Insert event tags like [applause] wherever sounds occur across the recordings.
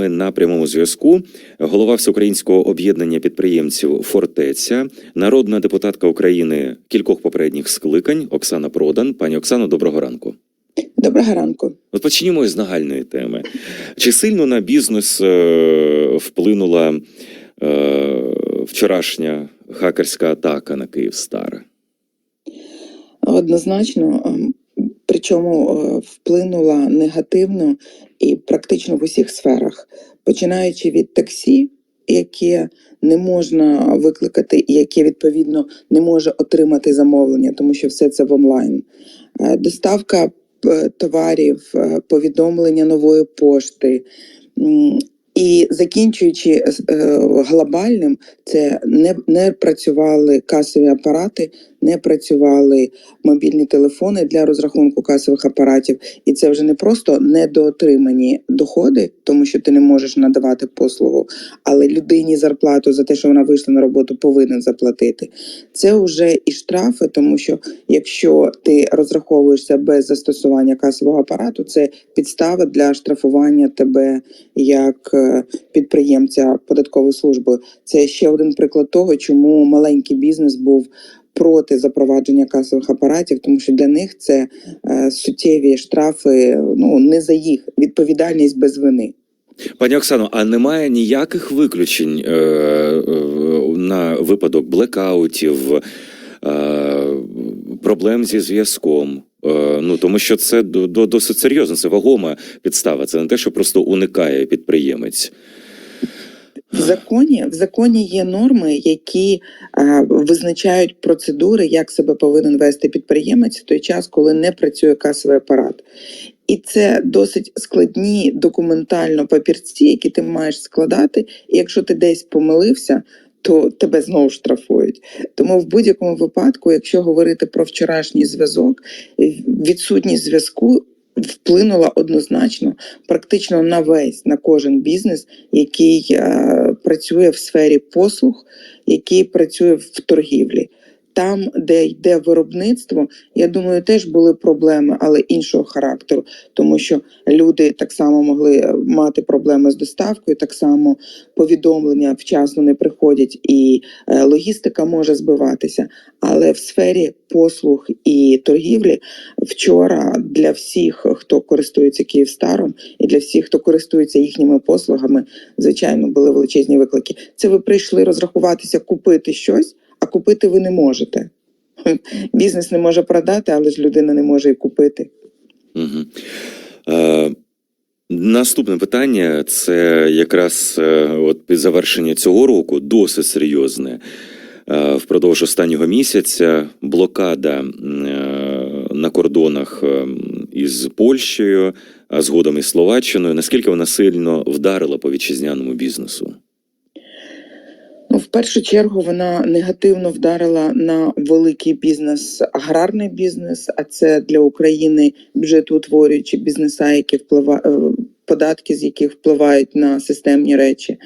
нами на прямому зв'язку голова всеукраїнського об'єднання підприємців Фортеця, народна депутатка України кількох попередніх скликань Оксана Продан. Пані Оксано, доброго ранку. Доброго ранку. От почнімо з нагальної теми. Чи сильно на бізнес е, вплинула е, вчорашня хакерська атака на Київстар? Однозначно, ем, причому е, вплинула негативно і практично в усіх сферах, починаючи від таксі, яке не можна викликати, і яке відповідно не може отримати замовлення, тому що все це в онлайн. Е, Доставка е, товарів, повідомлення нової пошти. І закінчуючи глобальним, це не, не працювали касові апарати, не працювали мобільні телефони для розрахунку касових апаратів, і це вже не просто недоотримані доходи, тому що ти не можеш надавати послугу, але людині зарплату за те, що вона вийшла на роботу, повинен заплатити. Це вже і штрафи, тому що якщо ти розраховуєшся без застосування касового апарату, це підстава для штрафування тебе як е, підприємця податкової служби. Це ще один приклад того, чому маленький бізнес був проти запровадження касових апаратів, тому що для них це е, суттєві штрафи. Ну не за їх відповідальність без вини. Пані Оксано, а немає ніяких виключень е, е, на випадок блекаутів, е, проблем зі зв'язком? Е, ну тому що це до, до, досить серйозно, це вагома підстава. Це не те, що просто уникає підприємець. В законі в законі є норми, які е, визначають процедури, як себе повинен вести підприємець в той час, коли не працює касовий апарат. І це досить складні документально папірці, які ти маєш складати. І якщо ти десь помилився, то тебе знову штрафують. Тому в будь-якому випадку, якщо говорити про вчорашній зв'язок, відсутність зв'язку вплинула однозначно практично на весь на кожен бізнес, який е, працює в сфері послуг, який працює в торгівлі. Там, де йде виробництво, я думаю, теж були проблеми, але іншого характеру, тому що люди так само могли е, мати проблеми з доставкою, так само повідомлення вчасно не приходять, і е, логістика може збиватися. Але в сфері послуг і торгівлі вчора для всіх, хто користується Київстаром, і для всіх, хто користується їхніми послугами, звичайно, були величезні виклики. Це ви прийшли розрахуватися, купити щось, купити ви не можете. [laughs] Бізнес не може продати, але ж людина не може і купити. Угу. Е, наступне питання це якраз е, от під завершення цього року досить серйозне. Е, Впродовж останнього місяця блокада е, на кордонах е, із Польщею, а згодом із Словаччиною. Наскільки вона сильно вдарила по вітчизняному бізнесу? Ну, в першу чергу вона негативно вдарила на великий бізнес, аграрний бізнес. А це для України бюджетоутворюючі бізнеса, які впливають податки, з яких впливають на системні речі.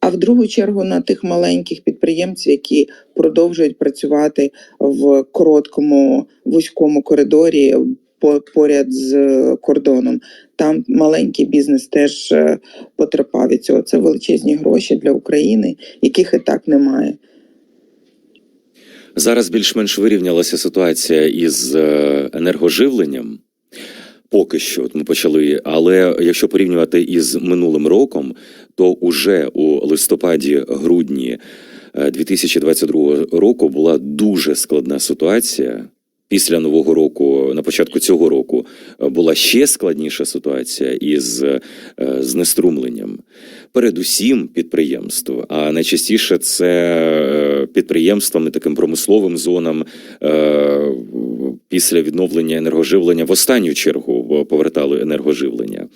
А в другу чергу на тих маленьких підприємців, які продовжують працювати в короткому вузькому коридорі по- поряд з кордоном. Там маленький бізнес теж е, потерпав від цього. Це величезні гроші для України, яких і так немає. Зараз більш-менш вирівнялася ситуація із е, енергоживленням. Поки що от ми почали. Але якщо порівнювати із минулим роком, то уже у листопаді-грудні е, 2022 року була дуже складна ситуація. Після нового року, на початку цього року, е, була ще складніша ситуація із е, знеструмленням. Передусім підприємств, а найчастіше це е, підприємствами, таким промисловим зонам після відновлення енергоживлення в останню чергу повертали енергоживлення.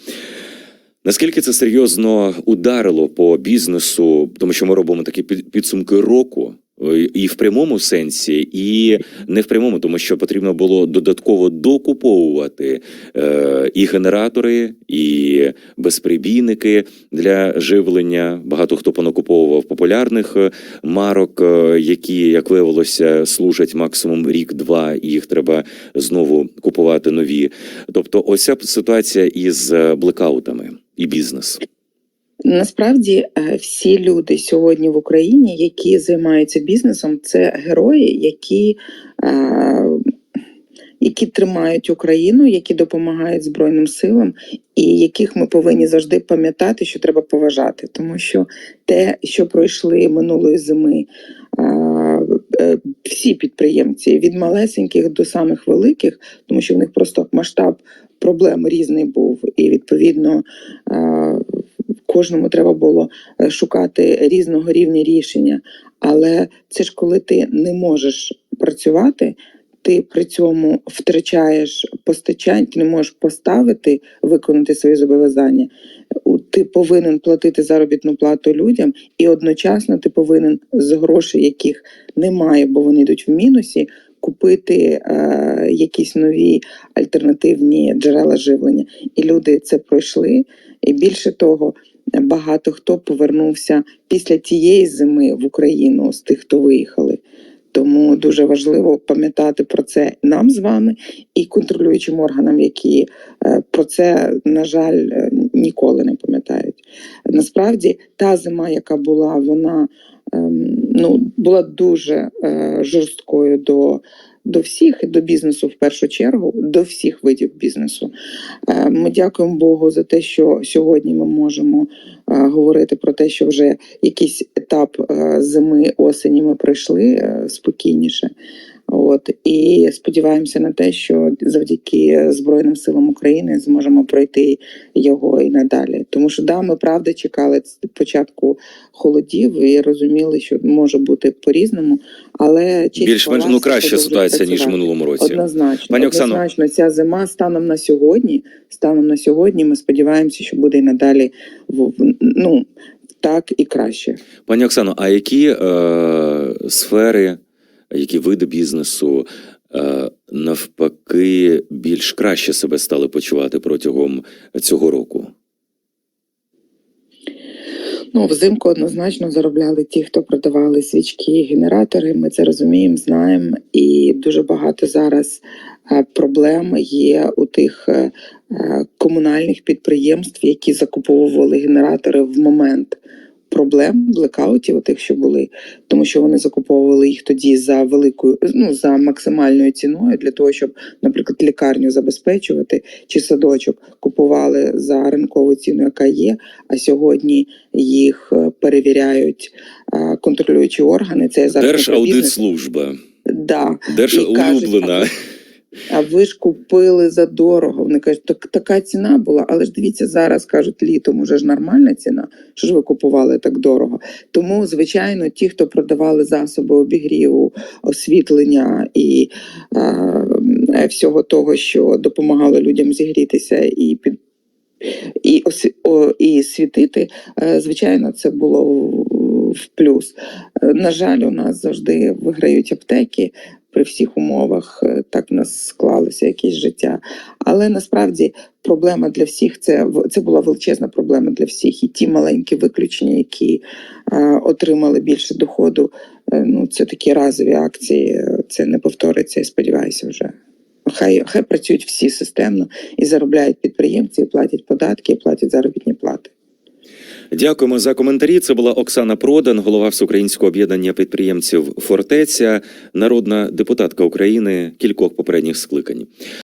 Наскільки це серйозно ударило по бізнесу, тому що ми робимо такі підсумки року. Е, І в прямому сенсі, і не в прямому, тому що потрібно було додатково докуповувати е, і генератори, і безприбійники для живлення. Багато хто понакуповував популярних е, марок, е, які, як виявилося, служать максимум рік-два, і їх треба знову купувати нові. Тобто, ось ця ситуація із блекаутами і бізнес. Насправді е, всі люди сьогодні в Україні, які займаються бізнесом, це герої, які, е, які тримають Україну, які допомагають Збройним силам, і яких ми повинні завжди пам'ятати, що треба поважати, тому що те, що пройшли минулої зими. е, Всі підприємці від малесеньких до самих великих, тому що в них просто масштаб проблем різний був, і відповідно кожному треба було е, шукати різного рівня рішення. Але це ж коли ти не можеш працювати, ти при цьому втрачаєш постачання, ти не можеш поставити, виконати свої зобов'язання. Ти повинен платити заробітну плату людям, і одночасно ти повинен з грошей, яких немає, бо вони йдуть в мінусі, купити е, якісь нові альтернативні джерела живлення. І люди це пройшли. І більше того, багато хто повернувся після тієї зими в Україну з тих, хто виїхали. Тому дуже важливо пам'ятати про це нам з вами і контролюючим органам, які е, про це, на жаль, е, ніколи не пам'ятають. Насправді, та зима, яка була, вона ем, ну, була дуже е, жорсткою до, до всіх, до бізнесу в першу чергу, до всіх видів бізнесу. Е, Ми дякуємо Богу за те, що сьогодні ми можемо е, говорити про те, що вже якийсь етап е, зими, осені ми пройшли спокійніше. От і сподіваємося на те, що завдяки Збройним силам України зможемо пройти його і надалі. Тому що да, ми правда чекали початку холодів і розуміли, що може бути по-різному, але Більш-менш ну краща ситуація ніж в минулому році. Однозначно, Пані Оксано. однозначно, ця зима станом на сьогодні. Станом на сьогодні ми сподіваємося, що буде і надалі в- в- ну так і краще. Пані Оксано, а які е, сфери, які види бізнесу е, навпаки більш краще себе стали почувати протягом цього року? Ну, взимку однозначно заробляли ті, хто продавали свічки, генератори. Ми це розуміємо, знаємо. І дуже багато зараз е, проблем є у тих е, комунальних підприємств, які закуповували генератори в момент проблем, блекаутів, тих, що були, тому що вони закуповували їх тоді за великою, ну за максимальною ціною для того, щоб, наприклад, лікарню забезпечувати чи садочок купували за ринкову ціну, яка є. А сьогодні їх е, перевіряють контролюючі органи. Це зараз. Держаудитслужба, Да. держ І кажуть, улюблена. А ви ж купили за дорого. Вони кажуть, так така ціна була, але ж дивіться, зараз кажуть, літом уже ж нормальна ціна. Що ж ви купували так дорого? Тому, звичайно, ті, хто продавали засоби обігріву, освітлення і е, всього того, що допомагало людям зігрітися і під. І, і світити, е, звичайно, це було в- в плюс. Е, На жаль, у нас завжди виграють аптеки при всіх умовах. е, Так в нас склалося якесь життя. Але насправді проблема для всіх це це була величезна проблема для всіх. І ті маленькі виключення, які е, отримали більше доходу, е, ну це такі разові акції. е, Це не повториться, і сподіваюся, вже. Хай, хай працюють всі системно і заробляють підприємці, і платять податки, і платять заробітні плати. Дякуємо за коментарі. Це була Оксана Продан, голова Всеукраїнського об'єднання підприємців Фортеця, народна депутатка України кількох попередніх скликань.